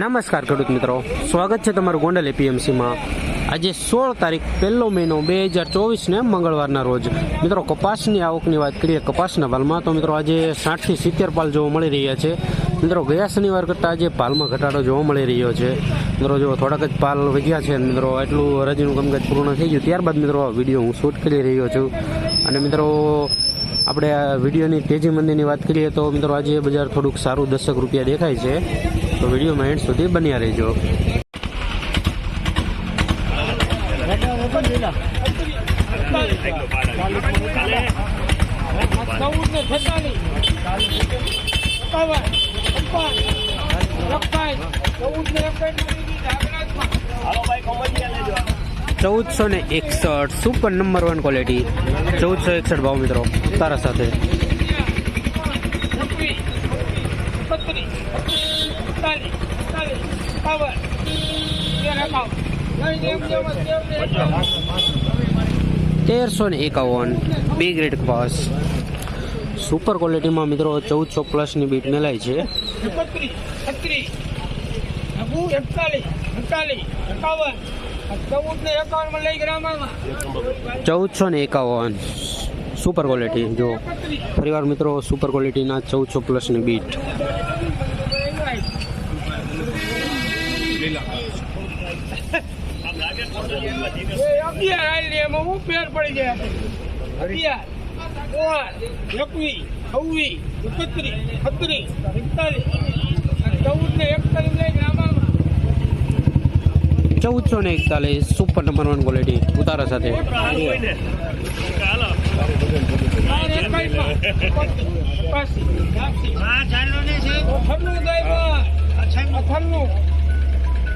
નમસ્કાર ખેડૂત મિત્રો. સ્વાગત છે તમારું ગોંડલ એપીએમસીમાં. આજે સોળ તારીખ પહેલો મહિનો બે હજાર ચોવીસને મંગળવારના રોજ. મિત્રો, કપાસની આવકની વાત કરીએ કપાસના પાલમાં તો મિત્રો, આજે સાઠથી સિત્તેર પાલ જોવા મળી રહ્યા છે. મિત્રો, ગયા શનિવાર કરતાં આજે પાલમાં ઘટાડો જોવા મળી રહ્યો છે. મિત્રો, જો થોડાક જ પાલ વધ્યા છે મિત્રો એટલું હરાજીનું કામકાજ પૂર્ણ થઈ ગયું, ત્યારબાદ મિત્રો, આ વીડિયો હું શૂટ કરી રહ્યો છું. અને મિત્રો, આપણે આ વિડીયોની તેજી મંદીની વાત કરીએ તો, મિત્રો, આજે બજાર થોડુંક સારું દસક રૂપિયા દેખાય છે. તો વિડીયોમાં એન્ડ સુધી બન્યા રહેજો. ચૌદસો ને એકસઠ સુપર નંબર વન ક્વોલિટી ચૌદસો એકસઠ ભાવ મિત્રો, તારા સાથે. તેરસો ને એકાવન. બી ગ્રેડ કપાસ સુપર ક્વોલિટીમાં મિત્રો ચૌદસો પ્લસની બીટ મેલાય છે. ચૌદસો ને એકાવન. સુપર ક્વોલિટી જો. ફરીવાર મિત્રો સુપર ક્વોલિટીના ચૌદસો પ્લસની બીટ અગિયાર આલી એમાં હું ફેર પડી જાય અગિયાર છવ્વીસ એકત્રીસ છત્રીસ એકતાલીસ ચૌદ ને એકતાલીસ લઈ ગ્રામમાં ચૌદસો ને એકતાલીસ સુપર નંબર વન ક્વોલિટી ઉતારા સાથે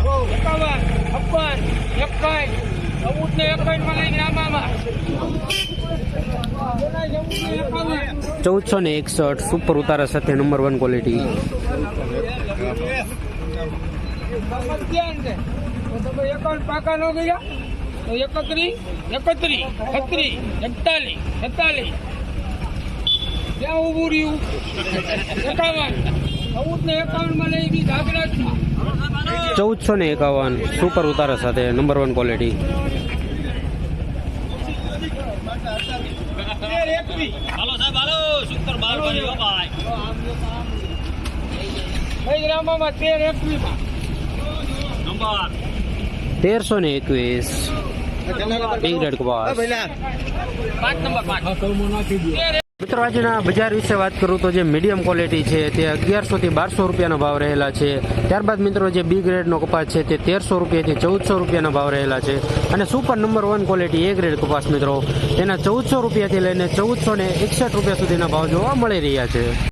એકાવન છપ્પન એકાઈ ચૌદ ને એકાઈ માં લઈને આમાં ચૌદસો ને એકસઠ સુપર ઉતારા સાથે નંબર વન ક્વોલિટી એકાઉન્ટ પાકા ન ગયા એકત્રીસ એકત્રીસ છત્રીસ એકતાલીસ ક્યાં ઊભું રહ્યું એકાવન ચૌદ ને એકાવનમાં લઈ બી જાગરાજમાં ચૌદસો ને એકાવન સુપર ઉતારા સાથે નંબર વન ક્વોલિટી તેરસો ને એકવીસ. બી ગ્રેડ કપાસ. પાંચ નંબર પાંચ. તેર મિત્રો આજના બજાર વિશે વાત કરું તો જે મીડિયમ ક્વોલિટી છે તે અગિયારસો થી બારસો રૂપિયાનો ભાવ રહેલા છે. ત્યારબાદ મિત્રો, જે બી ગ્રેડનો કપાસ છે તે તેરસો રૂપિયાથી ચૌદસો રૂપિયાનો ભાવ રહેલા છે. અને super number one quality A grade કપાસ મિત્રો, તેના ચૌદસો રૂપિયાથી લઈને ચૌદસો ને એકસઠ રૂપિયા સુધીના ભાવ જોવા મળી રહ્યા છે.